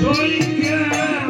Só ninguém.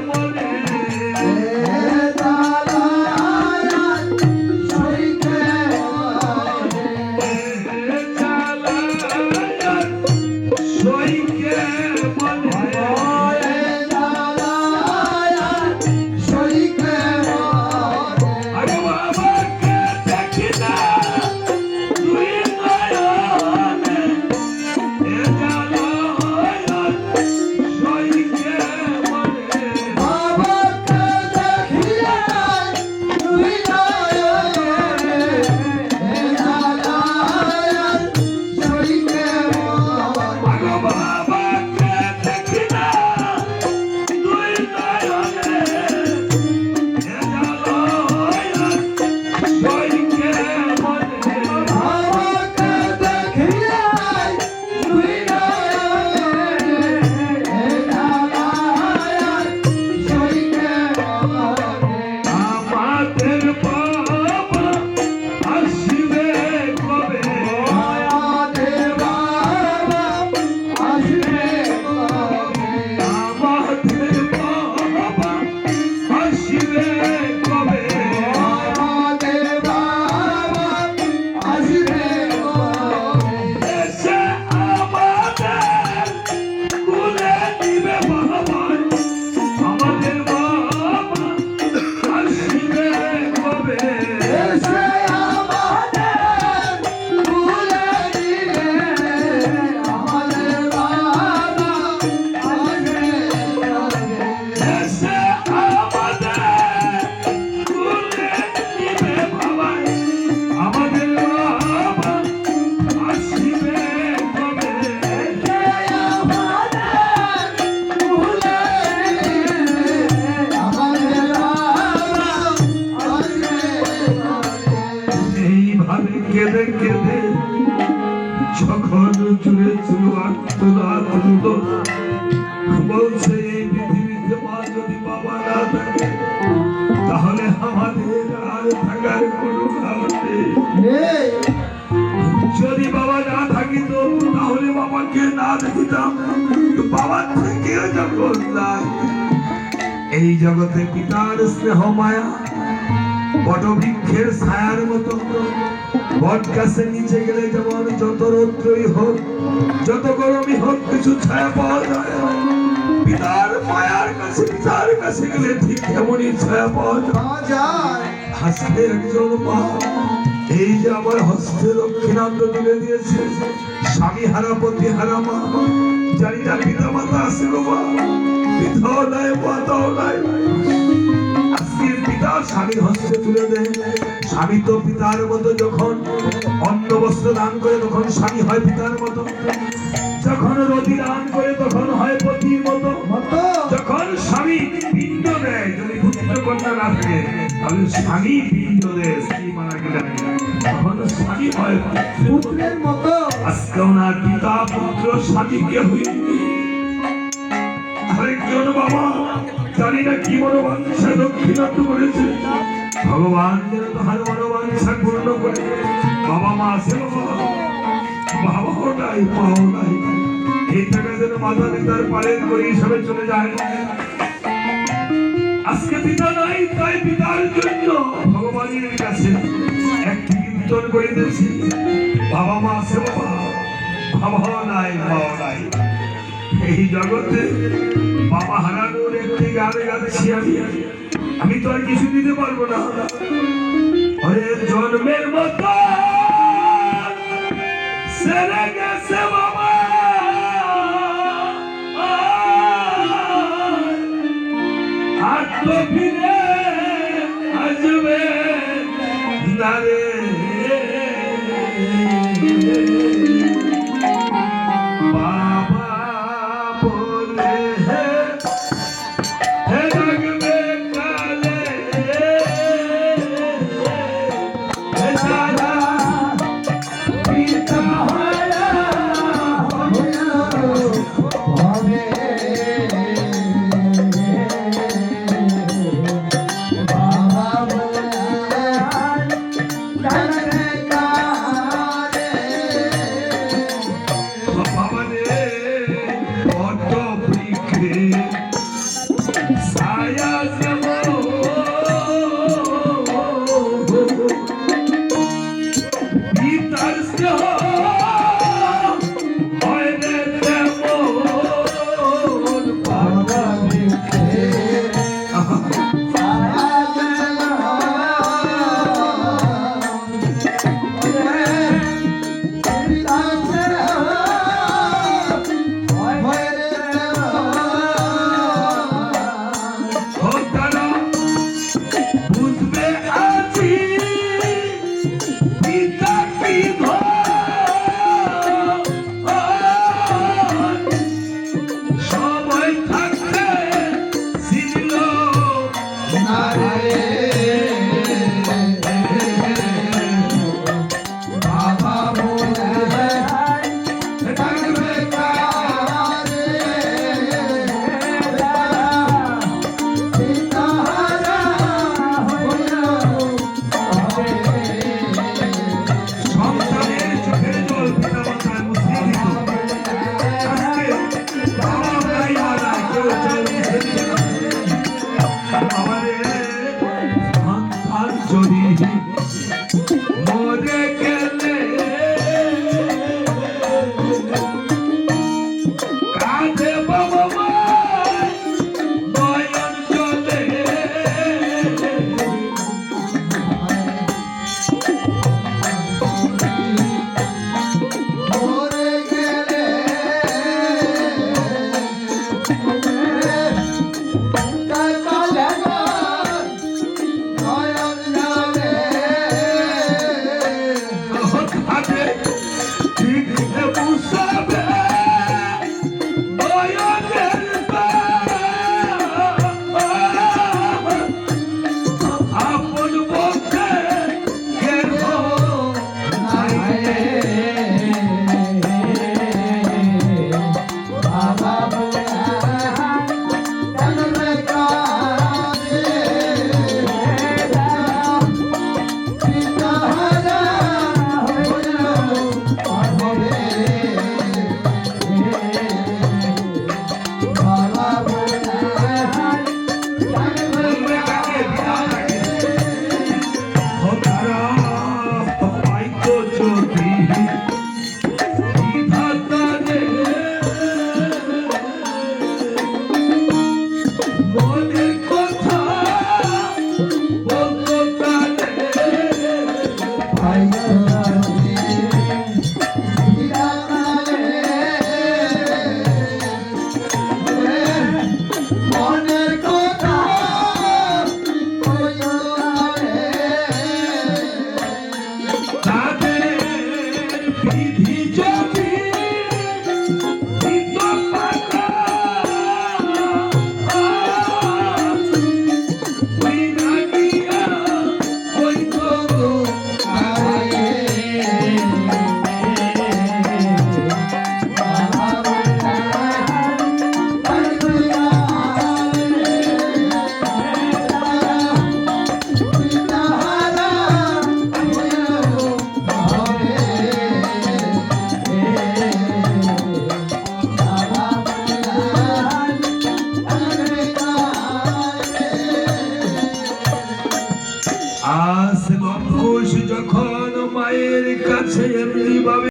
এই জগতে পিতার স্নেহ মায়া বটবৃক্ষের ছায়ার মতো। বট গাছের নিচে গেলে যেমন যত রৌদ্রই হোক যত গরমই হোক কিছু ছায়া পাওয়া যায়। পিতার মায়ার কাছে পিতার কাছে গেলে ঠিক তেমনই ছায়া পাওয়া যায়। আজকে একজন মা এই যে আমার হস্তে দক্ষিণান্ত তুলে দিয়েছে স্বামী হারা পতি হারা মা। জানি না পিতা মাতা আছে মা পিতাও নাই মাতাও নাই। আজকের পিতা স্বামীর হস্তে তুলে দেয়। স্বামী তো পিতার মতো যখন অন্ন বস্ত্র দান করে তখন স্বামী হয় পিতার মতো। যখন রতি দান করে তখন হয় পতির মতো। যখন স্বামী পিণ্ড দেয় যদি পুত্র কন্যা না থাকে তাহলে স্বামী পিণ্ড দেয় স্ত্রী মারা গেলে। তখন স্বামী হয় পুত্রের মতো। আজকে পিতা পুত্র স্বামী নেই। আরেকজন বাবা, জানি না কি মনোবাঞ্ছা দক্ষিণাত্ম করেছে। ভগবান যেন তাহার মনোবাঞ্ছা পূর্ণ করে। বাবা মা আছে, বাবা। বাবাও নাই, মাও নাই। এই টাকা যেন মাথা নেতার পালেন করে হিসাবে চলে যায়। আজকে পিতা নাই, তাই পিতার জন্য ভগবানের কাছে একটি কীর্তন করে দিয়েছি বাবা মা আছে এই জগতে বাবা হারানোর একটি গাচ্ছি আমি। আমি তো আর কিছু দিতে পারব না। ওরে জন্মের মতো সেরে গেছে বাবা। আর আসবে now.